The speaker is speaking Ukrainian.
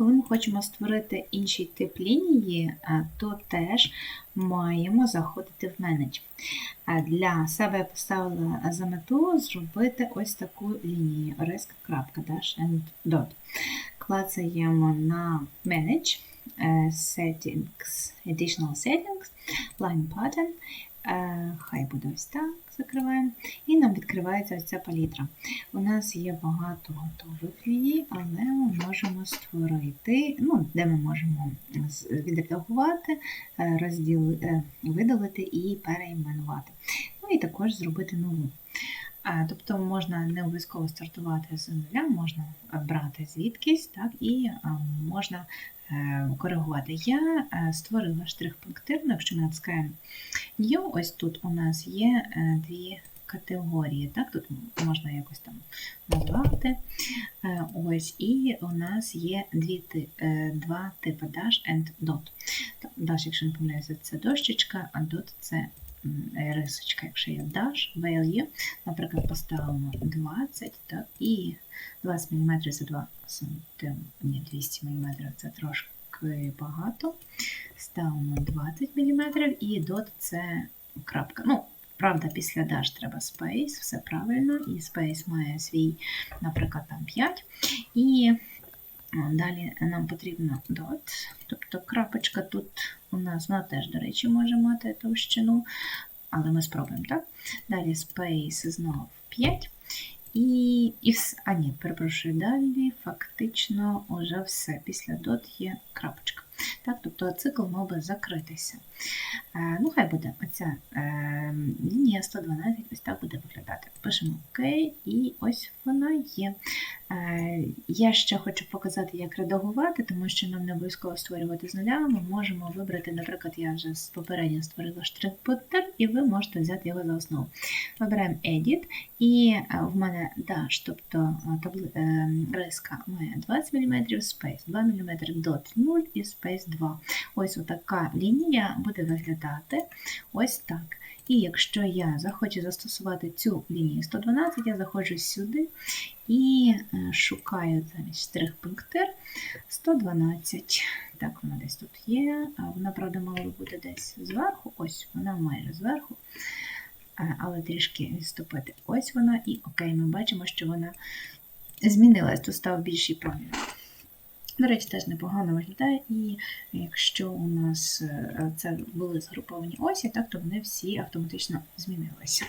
Коли ми хочемо створити інший тип лінії, е, то теж маємо заходити в менедж. Е, Для себе я поставила за мету зробити ось таку лінію risk.dash. Клацаємо на Manage, е, Settings, Additional Settings, Line Pattern. Хай буде ось так, закриваємо. І нам відкривається ось ця палітра. У нас є багато готових її, але ми можемо створити, ну, де ми можемо відредагувати, е, розділи, е, видалити і переіменувати. Ну і також зробити нову. А, Тобто можна не обов'язково стартувати з нуля, можна е, брати звідкись, так, і можна е, коригувати. Я е, створила штрих-пунктирну, якщо ми натискаємо ось тут у нас є е, дві категорії. Так, тут можна якось там назвати. Е, Ось, і у нас є дві, е, два типи dash and dot. Dash, якщо не помиляюся, це дощечка, а dot це е, рисочка. Якщо є dash, value, наприклад, поставимо 20, так, і 20 мм за 2 см, ні, 200 мм це трошки багато. Ставимо 20 мм і dot це крапка. Ну, правда, після dash треба space, все правильно, і space має свій, наприклад, там 5. І далі нам потрібно dot, тобто крапочка тут у нас, вона теж, до речі, може мати товщину, але ми спробуємо, так? Далі space знов 5. І, і. А ні, перепрошую, далі фактично уже все. Після dot є крапочка. Так, тобто цикл мав би закритися. Е, ну, хай буде оця е, лінія 112, ось так буде виглядати. Пишемо ОК, і ось вона є. Е, я ще хочу показати, як редагувати, тому що нам не обов'язково створювати з нуля. Ми можемо вибрати, наприклад, я вже з попередньо створила штрих-пунктир, і ви можете взяти його за основу. Вибираємо Edit, і в мене dash, тобто табли... риска має 20 мм, Space 2 мм, dot 0 і Space 2. Ось отака лінія буде виглядати ось так. І якщо я захочу застосувати цю лінію 112, я заходжу сюди і е, шукаю замість штрих-пунктир 112. Так, вона десь тут є. Вона, правда, мала бути десь зверху. Ось вона майже зверху. Але трішки відступити. Ось вона, і окей, ми бачимо, що вона змінилась. Тут став більший промір. До речі, теж непогано виглядає, і якщо у нас е, це були згруповані осі, так то вони всі автоматично змінилися.